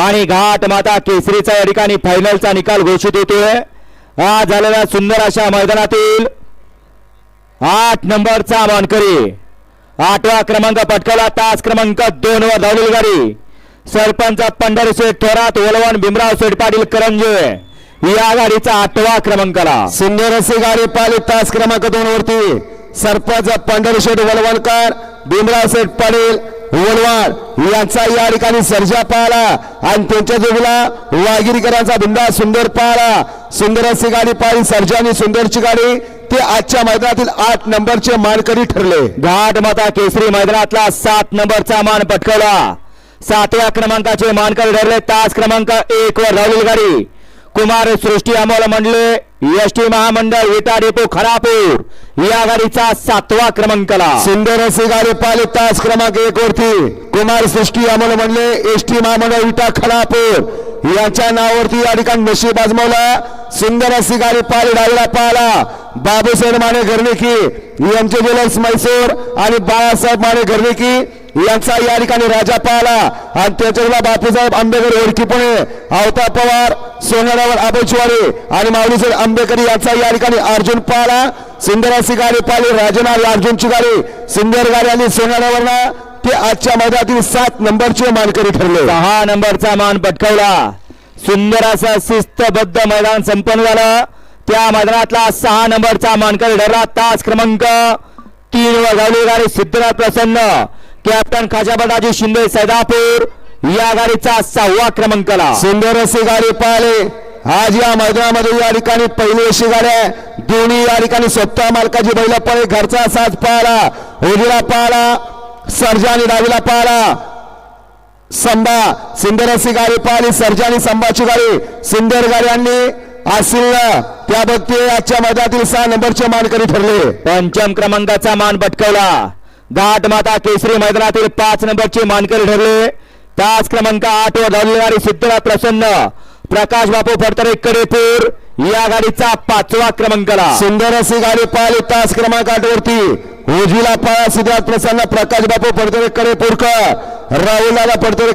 आणि घाट माता केसरीचा या ठिकाणी फायनलचा निकाल घोषित होतोय. हा झालेल्या सुंदर अशा मैदानातील आठ नंबरचा मानकरी. आठवा क्रमांक पटकावला. तास क्रमांक दोन वर धावलेली गाडी. सरपंच पंढरी शेठ थोरात वलवण भीमराव शेठ पाटील करंजे. या गाडीचा आठवा क्रमांकाला. सुंदर अशी गाडी पाली तास क्रमांक दोन वरती. सरपंच पंढरी शेठ वलवणकर भीमराव शेठ पाटील उवनवाड यांचा या ठिकाणी सर्जा पाहला आणि त्यांच्या जोडीला वागिरीकरांचा बिंदा सुंदर पाहला सुंदर अशी गाडी पाहिली सर्जानी सुंदरची गाडी. ते आजच्या मैदानातील आठ नंबरचे मानकरी ठरले. घाट माता केसरी मैदानातला सात नंबरचा मान पटकवला. सातव्या क्रमांकाचे मानकरी ठरले. तास क्रमांक एक वर राहुल गाडी. कुमार सृष्टी अमोल मंडले एस टी महामंडळ विटा डेपो खरापूर. या गाडीचा सातवा क्रमांकाला सुंदर अशी गाडी पाहिली तास क्रमांक एक वरती कुमार सृष्टी अमोल म्हणले एस टी महामंडळ विटा खरापूर. यांच्या नावावरती या ठिकाणी नशीब आजमावला. सुंदर अशी गाडी पाहिली डावीला पाहिला. बाबूसाहेब माने घरनेकी यांचे ज्वेलर्स मैसूर आणि बाळासाहेब माने घरनेकी यांचा या ठिकाणी राजा पाहला. आणि त्याच्याला बापूसाहेब आंबेकर ओळखी पुणे आवता पवार सोनारावर आबोचवाडी आणि माऊलीसाहेब आंबेकर यांचा या ठिकाणी अर्जुन पाहला. सुंदर अशी गाडी पाहिली राजनाथ अर्जुनची गाडी. सुंदर गाडी आणि सोनारावर ते आजच्या मैदानातील सात नंबरचे मानकरी ठरले. सहा नंबरचा मान पटकवला. सुंदर असं शिस्तबद्ध मैदान संपन्न झालं. त्या मैदानातला सहा नंबरचा मानकरी ठरला. तास क्रमांक तीन वर धावली गाडी सिद्धनाथ प्रसन्न. कॅप्टन खाजाबदाजी शिंदे सैदापूर या गाडीचा सहावा क्रमांकाला सुंदर अशी गाडी पाहिले आज या मैदानामध्ये या ठिकाणी पहिली अशी गाडी आहे. दोन्ही या ठिकाणी स्वतः मालकाची बैल पळे. घरचा साज पाहला उजवीला पाहला सर्जानी डावीला पाहला संभा सुंदर अशी गाडी पाहिली सर्जानी संभाची गाडी. सुंदर गाडी आणली. असिल त्या बघते आजच्या मैदानातील सहा नंबरचे मानकरी ठरले. पंचम क्रमांकाचा मान पटकावला दाट माता केसरी मैदानातील पाच नंबरचे मानकरी ठरले. तास क्रमांक आठ वर धावलेली गाडी प्रसन्न. प्रकाश बापू फडतरे कडेपूर. या गाडीचा पाचवा क्रमांकाला. सुंदर अशी गाडी पाहिली तास क्रमांक आठ वरती. उजवीला पाया सिद्धार्थ प्रसन्न. प्रकाश बापू फडतरे कडेपूरकर. राहुल दादा पडतोरे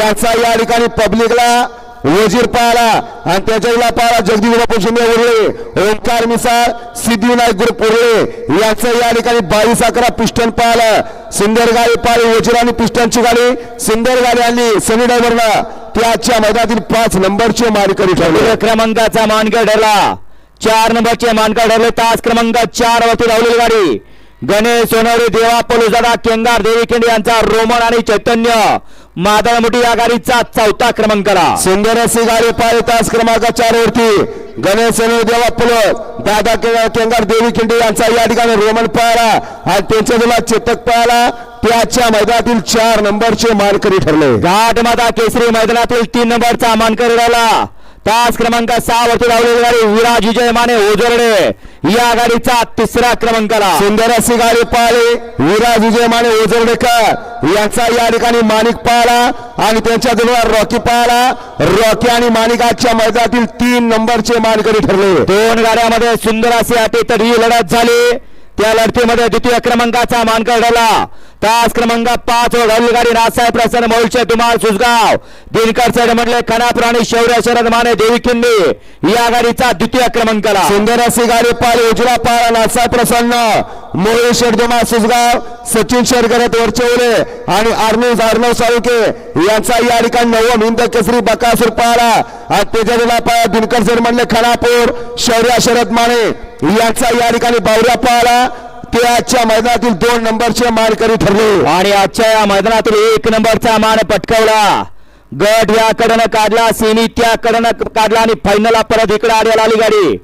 याचा या ठिकाणी पब्लिकला वजीर पाळाला आणि त्याच्या पाळा जगदीश बापू शिंदे उरले ओंकार मिसाळ सिद्धिविनायक ग्रुप उरले याचं या ठिकाणी बावीस अकरा पिस्टन पाहिलं सुंदर गाडी पाळी वजीर आणि पिस्टनची गाडी. सुंदर गाडी आणली सनी ड्रायव्हरला ते आजच्या मैदानातील पाच नंबरचे मानकरी ठरले. क्रमांकाचा मानकर ठरला. चार नंबरचे मानकर ठरले. तास क्रमांक चार वरती धावलेली गाडी. गणेश सोनवणे देवा पलुजादा केंगार देवी केंडे यांचा रोमन आणि चैतन्य. मादळमुठी या गाडीचा चौथा क्रमांकाला सुंदर अशी गाडी पाहिली तास क्रमांक चार वरती गणेश देवा पुलक दादा केंगार देवी खिंडी यांचा या ठिकाणी रोमन पाहला आणि त्यांच्या तुला चेतक पाहला ते आजच्या मैदानातील चार नंबरचे मानकरी ठरले. घाट माता केसरी मैदानातील तीन नंबरचा मानकर राहिला. तास क्रमांक सहा वरती धावलेली गाडी विराज विजय माने ओझरडे या गाडीचा तिसरा क्रमांकाला. सुंदर अशी गाडी पाहिली. विराज विजय माने ओझरडेकर यांचा या ठिकाणी माणिक पाहला आणि त्यांच्या जवळ रॉकी पाहला रॉकी आणि माणिक आजच्या मैदानातील तीन नंबरचे मानकरी ठरले. दोन गाड्यामध्ये सुंदर अशी अटी ही लढत झाली. त्या लढतीमध्ये द्वितीय क्रमांकाचा मानकर ठरला. तास क्रमांक पाच वर गाडी नासाहेब प्रसन्न मोलचे तुमाळ सुसगाव दिनकर सर म्हटले खानापूर आणि शौर्य शरद माने देवी खिंडी या गाडीचा द्वितीय क्रमांकाला सुंदर अशी गाडी पाल उजला पाल नासा प्रसन्न. शेर दुमा सुसगाव सचिन शेरगरत वरचेवले आणि आर्मी अर्णव साळुके यांचा या ठिकाणी नवम हिंद केसरी बकासूर पाळा. आणि त्याच्या पाया दिनकर सर म्हणले खानापूर शौर्य शरद माने यांचा या ठिकाणी बावऱ्या पाळा. ते आजच्या मैदानातील दोन नंबरचे मानकरी ठरले. आणि आजच्या या मैदानातील एक नंबरचा मान पटकावला. गट याकडनं काढला सेमी त्याकडनं काढला आणि फायनलला परत इकडे आढळला आली गाडी.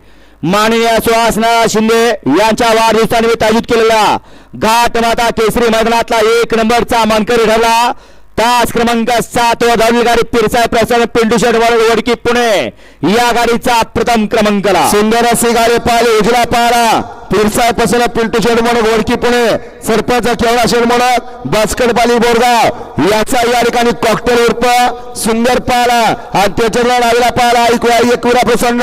माननीय सुहासना शिंदे यांच्या वाढदिवसानिमित्त आयोजित केलेला घाट माता केसरी मैदानातला एक नंबरचा मानकरी ठरला. तास क्रमांक सात व धावली गाडी पिरसाय प्रसाद पिंटू शेट वडकी पुणे. या गाडीचा प्रथम क्रमांकला सुंदर अशी गाडी पाहिली उजला पारा पिरसायपासून पिंटू शेड म्हणून ओळखी पुणे. सरपंच केवळा शेड म्हणून बास्केट बाली बोरगाव. याचा या ठिकाणी कॉकटेल उर्फ सुंदर पाला आणि त्याच्यावर लागला पाला ऐकूया एकविरा प्रसन्न.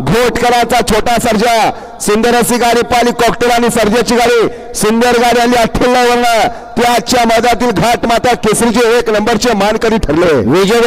घोटकरांचा छोटा सर्जा. सुंदर अशी गाडी पाहिली कॉकटेल आणि सर्जाची गाडी. सुंदर गाडी आली अठ्ठ्याण्णव वर्ण त्या आजच्या मैदानातील घाट माता केसरीचे एक नंबरचे मानकरी ठरले. विजय